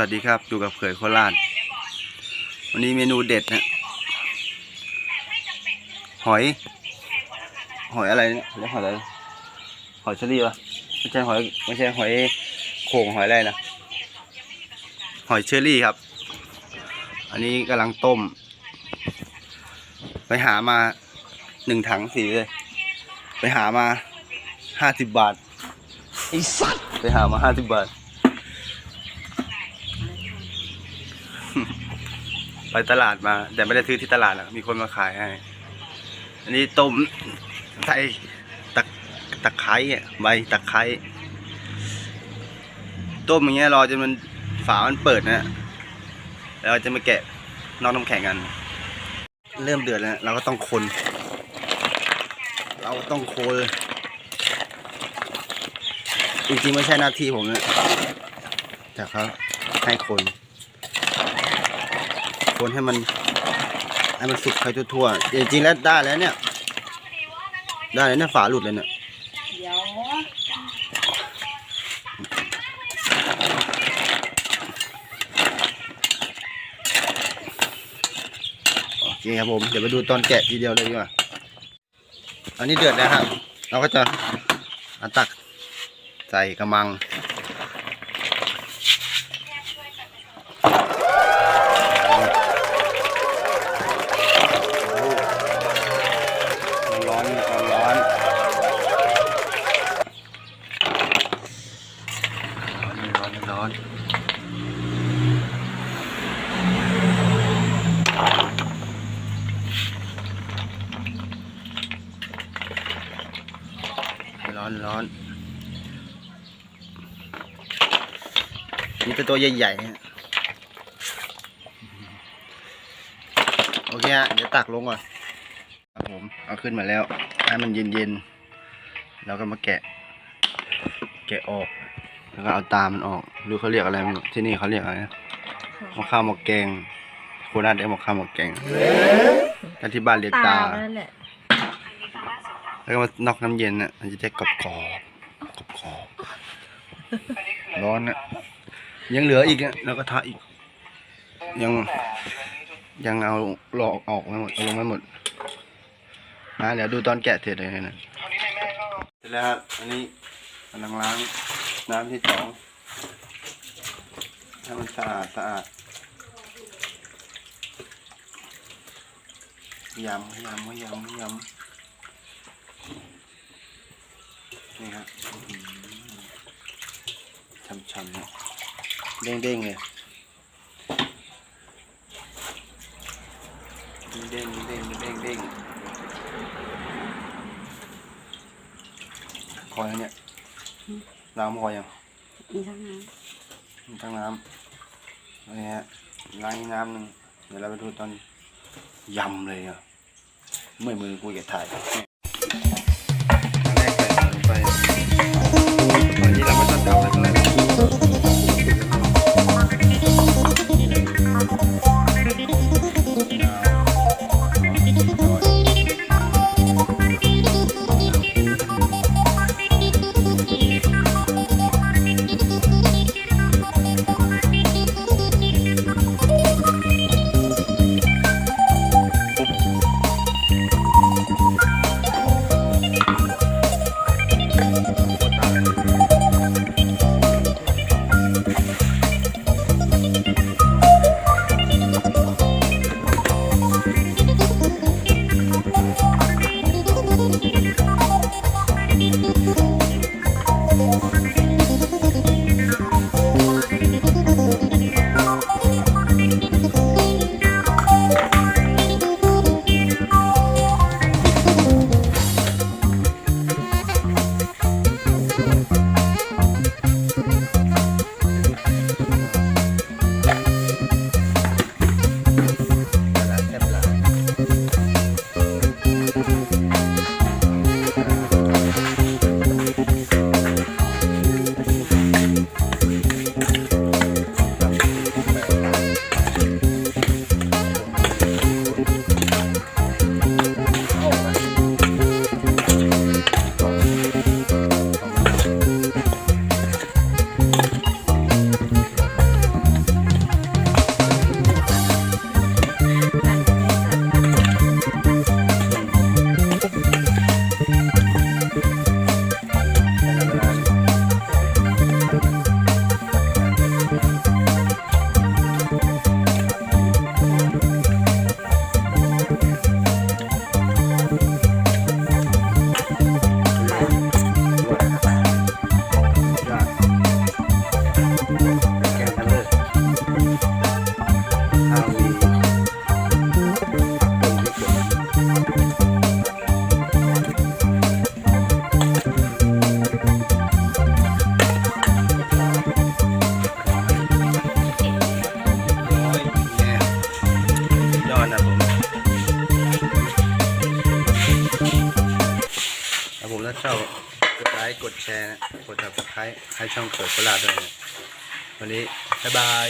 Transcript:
วัสดีครับ อยู่กับเขยโคราช วันนี้เมนูเด็ดนะ หอย หอยอะไรเนี่ยหอยอะไร หอยเชอรี่ปะไม่ใช่หอย ไม่ใช่หอยโข่งหอยอะไรนะ หอยเชอรี่ครับ อันนี้กำลังต้ม ไปหามาหนึ่งถังสีเลย ไปหามาห้าสิบบาทไอ้สัตว์ไปหามาห้าสิบบาท ไปตลาดมา แต่ไม่ได้ซื้อที่ตลาดหรอกมีคนมาขายให้ อันนี้ต้มใส่ตะตะไคร้อะใบตะไคร้ต้มอย่างเงี้ยรอจนมันฝามันเปิดนะแล้วเราจะมาแกะนอกน้ำแข็งกัน เริ่มเดือดแล้ว เราก็ต้องคน เราต้องโคนจริงๆไม่ใช่หน้าที่ผมนะแต่เขาให้คน คนให้มันให้มันสุกไปทั่วๆจริงๆแล้วได้แล้วเนี่ย ได้แล้วเนี่ยฝาหลุดเลยเนี่ยเดี๋ยวโอเคครับผมเดี๋ยวไปดูตอนแกะทีเดียวเลยดีกว่าอันนี้เดือดแล้วครับ เราก็จะเอาตักใส่กระมัง ร้อนร้อนร้อน ร้อนร้อนร้อนนี่เป็นตัวใหญ่ๆฮะโอเคฮะเดี๋ยวตักลงก่อนครับผมเอาขึ้นมาแล้วให้มันเย็นๆแล้วก็มาแกะ แกะออก แล้วก็เอาตามันออกหรือเขาเรียกอะไรไม่รู้ที่นี่เขาเรียกอะไรนะหมอข้าวหมกแกงโคราชเรียกหมอข้าวหมกแกงแต่ที่บ้านเรียกตานั่นแหละแล้วก็มานอกน้ำเย็นน่ะมันจะได้กรอบกรอบกรอบกรอบๆร้อนน่ะยังเหลืออีกอะแล้วก็ทะอีก ยังยังเอาหลอกออกไม่หมดเอาลงไม่หมดนะเดี๋ยวดูตอนแกะเสร็จเลยนะเสร็จแล้วครับอันนี้กำลังล้าง น้ำที่สองให้มันสะอาดสะอาดยำยำยำยำนี่ครับช้ำๆเนี่ยเด้งๆเลยเด้งเด้งๆเด้งๆเด้งๆคอยเนี่ย ล้างคอยยังมีทั้งนั้นมีทั้งน้ำนี่ฮะล้างอีกน้ำหนึ่งเดี๋ยวเราไปดูตอนยำเลยอะเมื่อยมือกูจะถ่ายแรกใส่ลงไปตอนนี้เราไม่ต้องเดาอะไร ชอบกดไลค์กดแชร์ กดติดตามให้ช่องเกิดโคราชด้วยนะวันนี้บ๊ายบาย